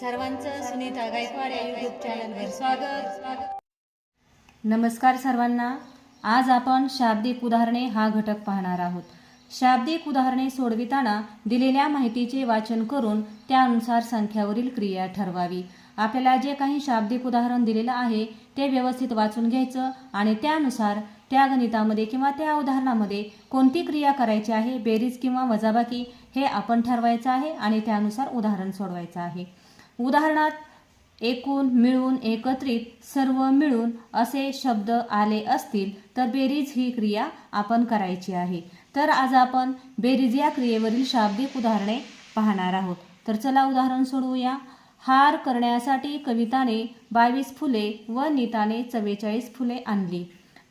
सर्वांचं सुनीता गायकवाड या चॅनलवर स्वागत. नमस्कार सर्वांना. आज आपण शाब्दिक उदाहरणे हा घटक पाहणार आहोत. शाब्दिक उदाहरणे सोडविताना दिलेल्या माहितीचे वाचन करून त्यानुसार संख्यावरील क्रिया ठरवावी. आपल्याला जे काही शाब्दिक उदाहरण दिलेलं आहे ते व्यवस्थित वाचून घ्यायचं आणि त्यानुसार त्या गणितामध्ये किंवा त्या उदाहरणामध्ये कोणती क्रिया करायची आहे बेरीज किंवा वजाबाकी हे आपण ठरवायचं आहे आणि त्यानुसार उदाहरण सोडवायचं आहे. उदाहरणात एकूण मिळून एकत्रित सर्व मिळून असे शब्द आले असतील तर बेरीज ही क्रिया आपण करायची आहे. तर आज आपण बेरीज या क्रियेवरील शाब्दिक उदाहरणे पाहणार आहोत. तर चला उदाहरण सोडवूया. हार करण्यासाठी कविताने बावीस फुले व नीताने चव्वेचाळीस फुले आणली.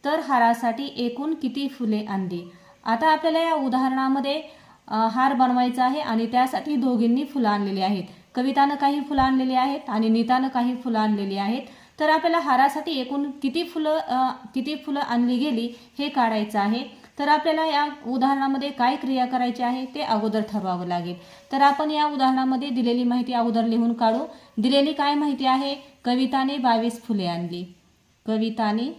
तर हारासाठी एकूण किती फुले आणली? आता आपल्याला या उदाहरणामध्ये हार बनवायचा आहे आणि त्यासाठी दोघींनी फुलं आणलेली आहेत. कवितानं काही फुलं आणलेली आहेत आणि नीतानं काही फुलं आणलेली आहेत. तर आपल्याला हारासाठी एकूण किती फुलं किती फुलं आणली गेली हे काढायचं आहे. तर आपल्याला या उदाहरणामध्ये काय क्रिया करायची आहे ते अगोदर ठरवावं लागेल. तर आपण या उदाहरणामध्ये दिलेली माहिती अगोदर लिहून काढू. दिलेली काय माहिती आहे? कविताने बावीस फुले आणली. कविताने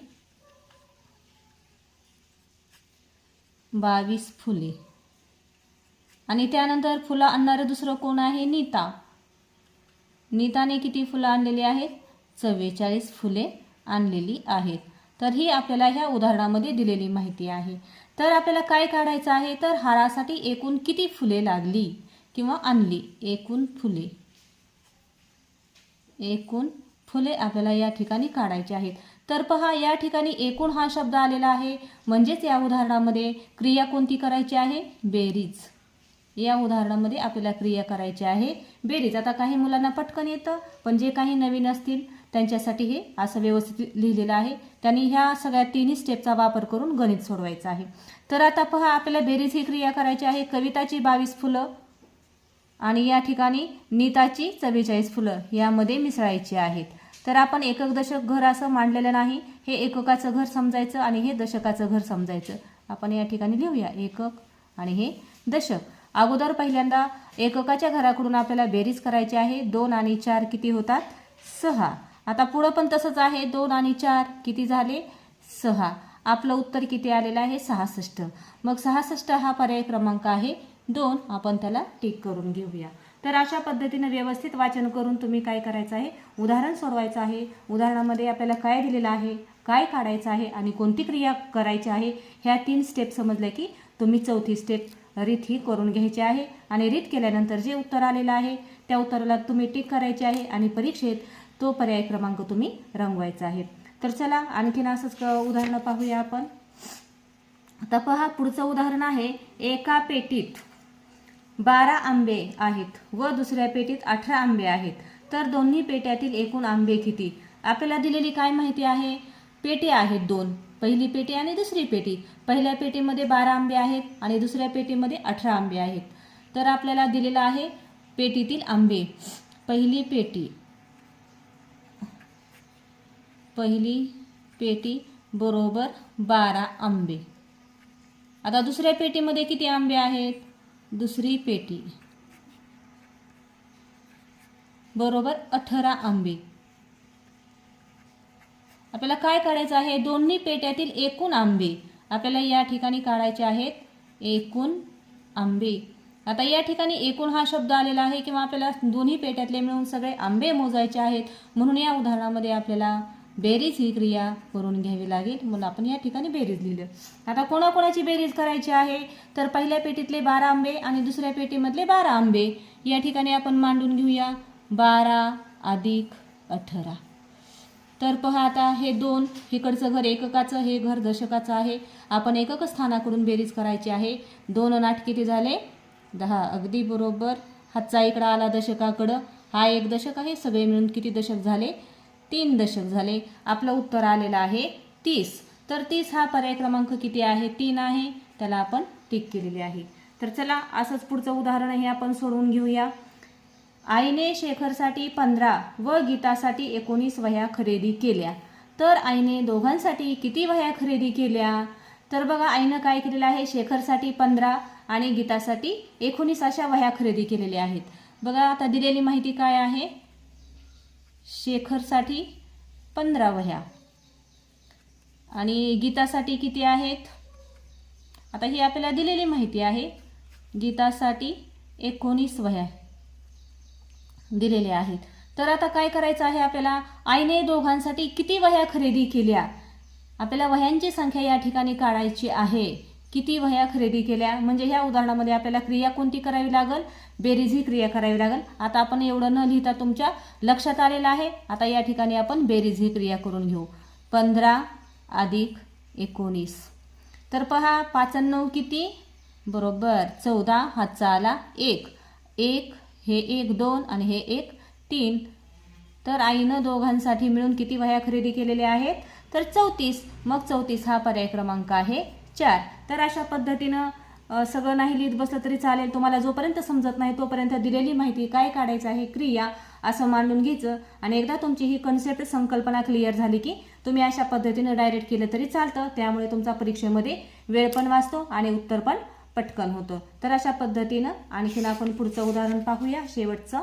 बावीस फुले. आणि त्यानंतर फुलं आणणारं दुसरं कोण आहे? नीता. नीताने किती फुलं आणलेली आहेत? चव्वेचाळीस फुले आणलेली आहेत. तर ही आपल्याला ह्या उदाहरणामध्ये दिलेली माहिती आहे. तर आपल्याला काय काढायचं आहे? तर हारासाठी एकूण किती फुले लागली किंवा आणली? एकूण फुले. एकूण फुले आपल्याला या ठिकाणी काढायचे आहेत. तर पहा या ठिकाणी एकूण हा शब्द आलेला आहे. म्हणजेच या उदाहरणामध्ये क्रिया कोणती करायची आहे? बेरीज. या उदाहरणामध्ये आपल्याला क्रिया करायची आहे. बेरीज आता काही मुलांना पटकन येतं पण जे काही नवीन असतील त्यांच्यासाठी हे असं व्यवस्थित लिहिलेलं आहे. त्यांनी ह्या सगळ्या तिन्ही स्टेपचा वापर करून गणित सोडवायचं आहे. तर आता पहा आपल्याला बेरीज ही क्रिया करायची आहे. कविताची बावीस फुलं आणि या ठिकाणी नीताची चव्वेचाळीस फुलं यामध्ये मिसळायची आहेत. तर आपण एकक दशक घर असं मांडलेलं नाही. हे एककाचं घर समजायचं आणि हे दशकाचं घर समजायचं. आपण या ठिकाणी लिहूया एकक आणि हे दशक. अगोदर पहिल्यांदा एककाच्या घराकडून आपल्याला बेरीज करायची आहे. दोन आणि चार किती होतात? सहा. आता पुढं पण तसंच आहे. दोन आणि चार किती झाले? सहा. आपलं उत्तर किती आलेलं आहे? सहासष्ट. मग सहासष्ट हा पर्याय क्रमांक आहे. दोन. आपण त्याला टिक करून घेऊया. तर अशा पद्धतीनं व्यवस्थित वाचन करून तुम्ही काय करायचं आहे? उदाहरण सोडवायचं आहे. उदाहरणामध्ये आपल्याला काय दिलेलं आहे? काय काढायचं आहे? आणि कोणती क्रिया करायची आहे? ह्या तीन स्टेप समजल्या की तुम्ही चौथी स्टेप रीत ही करून घ्यायची आहे. आणि रीत केल्यानंतर जे उत्तर आलेलं आहे त्या उत्तराला तुम्ही टिक करायचे आहे आणि परीक्षेत तो पर्याय क्रमांक तुम्ही रंगवायचा आहे. तर चला आणखीन असंच क- उदाहरणं पाहूया आपण. आता पहा पुढचं उदाहरण आहे. एका पेटीत बारा आंबे आहेत व दुसऱ्या पेटीत अठरा आंबे आहेत. तर दोन्ही पेट्यातील एकूण आंबे किती? आपल्याला दिलेली काय माहिती आहे? पेटी आहेत दोन. पहिली पेटी आणि दुसरी पेटी. पहिल्या पेटीमध्ये बारा आंबे आहेत आणि दुसऱ्या पेटीमध्ये अठरा आंबे आहेत. तर आपल्याला दिलेलं आहे पेटीतील आंबे. पहिली पेटी. पहिली पेटी बरोबर बारा आंबे. आता दुसऱ्या पेटीमध्ये किती आंबे आहेत? दुसरी पेटी. बरोबर अठरा आंबे. आपल्याला काय काढायचं आहे? दोन्ही पेट्यातील एकूण आंबे आपल्याला या ठिकाणी काढायचे आहेत. एकूण आंबे. आता या ठिकाणी एकूण हा शब्द आलेला आहे किंवा आपल्याला दोन्ही पेट्यातले मिळून सगळे आंबे मोजायचे आहेत. म्हणून या उदाहरणामध्ये आपल्याला बेरीज ही क्रिया करून घ्यावी लागेल. म्हणून आपण या ठिकाणी बेरीज लिहिलं. आता कोणाकोणाची बेरीज करायची आहे? तर पहिल्या पेटीतले बारा आंबे आणि दुसऱ्या पेटीमधले बारा आंबे. या ठिकाणी आपण मांडून घेऊया. बारा अधिक अठरा. तर पहा आता हे दोन इकडचं घर एककाचं हे घर दशकाचं आहे. आपण एकक स्थानाकडून बेरीज करायची आहे. दोन नाट किती झाले? दहा. अगदी बरोबर. हातचा इकडं आला दशकाकडं. हा एक दशक आहे. सगळे मिळून किती दशक झाले? तीन दशक झाले. आपलं उत्तर आलेलं आहे तीस. तर तीस हा पर्याय क्रमांक किती आहे? तीन आहे. त्याला आपण टिक केलेली आहे. तर चला असंच पुढचं उदाहरण हे आपण सोडवून घेऊया. आईने शेखरसाठी पंधरा व गीतासाठी एकोणीस वह्या खरेदी केल्या. तर आईने दोघांसाठी किती वह्या खरेदी केल्या? तर बघा आईनं काय केलेलं आहे? शेखरसाठी पंधरा आणि गीतासाठी एकोणीस अशा वह्या खरेदी केलेल्या आहेत. बघा आता दिलेली माहिती काय आहे? शेखरसाठी पंधरा वह्या. आणि गीतासाठी किती आहेत? आता ही आपल्याला दिलेली माहिती आहे. गीतासाठी एकोणीस वह्या. दिलेले आहेत. तर आता काय करायचं आहे आपल्याला? आईने दोघांसाठी किती वह्या खरेदी केल्या? आपल्याला वह्यांची संख्या या ठिकाणी काढायची आहे. किती वह्या खरेदी केल्या? म्हणजे ह्या उदाहरणामध्ये आपल्याला क्रिया कोणती करावी लागेल? बेरीज ही क्रिया करावी लागेल. आता आपण एवढं न लिहिता तुमच्या लक्षात आलेलं आहे. आता या ठिकाणी आपण बेरीज ही क्रिया करून घेऊ. पंधरा अधिक एकोणीस. तर पहा पाचाण्णव किती? बरोबर चौदा हातचा आला एक. एक हे एक दोन आणि हे एक तीन. तर आईनं दोघांसाठी मिळून किती वह्या खरेदी केलेल्या आहेत? तर चौतीस. मग चौतीस हा पर्याय क्रमांक आहे चार. तर अशा पद्धतीनं सगळं नाही लिहित बसलं तरी चालेल. तुम्हाला जोपर्यंत समजत नाही तोपर्यंत दिलेली माहिती काय काढायचं आहे क्रिया असं मांडून घ्यायचं. आणि एकदा तुमची ही कन्सेप्ट संकल्पना क्लिअर झाली की तुम्ही अशा पद्धतीनं डायरेक्ट केलं तरी चालतं. त्यामुळे तुमचा परीक्षेमध्ये वेळ पण वाचतो आणि उत्तर पण पटकन होतं. तर अशा पद्धतीनं आणखीन आपण पुढचं उदाहरण पाहूया शेवटचं.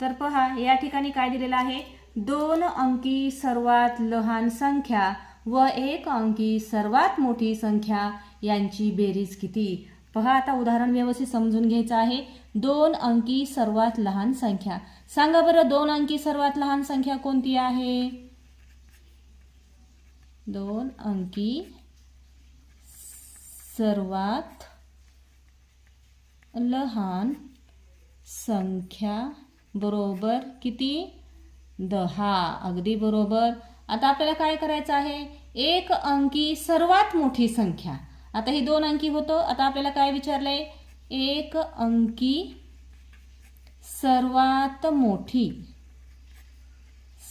तर पहा या ठिकाणी काय दिलेलं आहे? दोन अंकी सर्वात लहान संख्या व एक अंकी सर्वात मोठी संख्या यांची बेरीज किती? पहा आता उदाहरण व्यवस्थित समजून घ्यायचं आहे. दोन अंकी सर्वात लहान संख्या. सांगा बरं दोन अंकी सर्वात लहान संख्या कोणती आहे? दोन अंकी सर्वात लहान संख्या बरोबर किती? दहा. अगदी बरोबर. आता आपल्याला काय करायचं आहे? एक अंकी सर्वात मोठी संख्या. आता ही दोन अंकी होतं. आता आपल्याला काय विचारलंय? एक अंकी सर्वात मोठी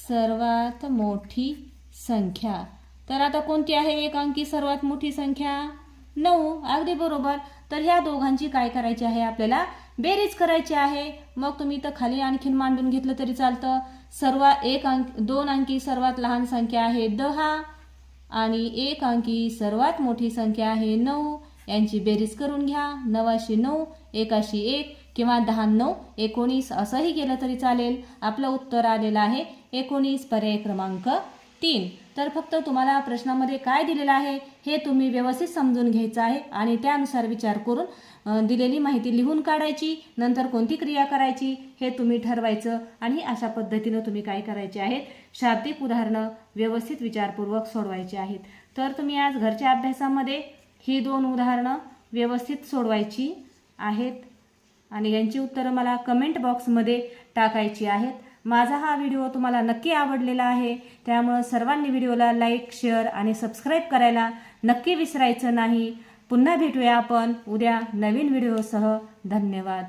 सर्वात मोठी संख्या. तर आता कोणती आहे एक अंकी सर्वात मोठी संख्या? नऊ अगदी बरोबर. तर ह्या दोघांची काय करायची आहे? आपल्याला बेरीज करायची आहे. मग तुम्ही तर खाली आणखीन मांडून घेतलं तरी चालतं. सर्व एक अंक दोन अंकी सर्वात लहान संख्या आहे दहा आणि एक अंकी सर्वात मोठी संख्या आहे नऊ. यांची बेरीज करून घ्या. नवाशी नऊ एकाशी एक किंवा दहा नऊ एकोणीस असंही केलं तरी चालेल. आपलं उत्तर आलेलं आहे एकोणीस पर्याय क्रमांक तीन. तर फक्त तुम्हाला प्रश्नामध्ये काय दिलेलं आहे हे तुम्ही व्यवस्थित समजून घ्यायचं आहे आणि त्यानुसार विचार करून दिलेली माहिती लिहून काढायची नंतर कोणती क्रिया करायची हे तुम्ही ठरवायचं आणि अशा पद्धतीनं तुम्ही काय करायचे आहेत शाब्दिक उदाहरणं व्यवस्थित विचारपूर्वक सोडवायची आहेत. तर तुम्ही आज घरच्या अभ्यासामध्ये ही दोन उदाहरणं व्यवस्थित सोडवायची आहेत आणि यांची उत्तरं मला कमेंट बॉक्समध्ये टाकायची आहेत. माझा हा व्हिडिओ तुम्हाला नक्की आवडलेला आहे. त्यामुळं सर्वांनी व्हिडिओला लाईक शेअर आणि सबस्क्राईब करायला नक्की विसरायचं नाही. पुन्हा भेटूया आपण उद्या नवीन व्हिडिओसह. धन्यवाद.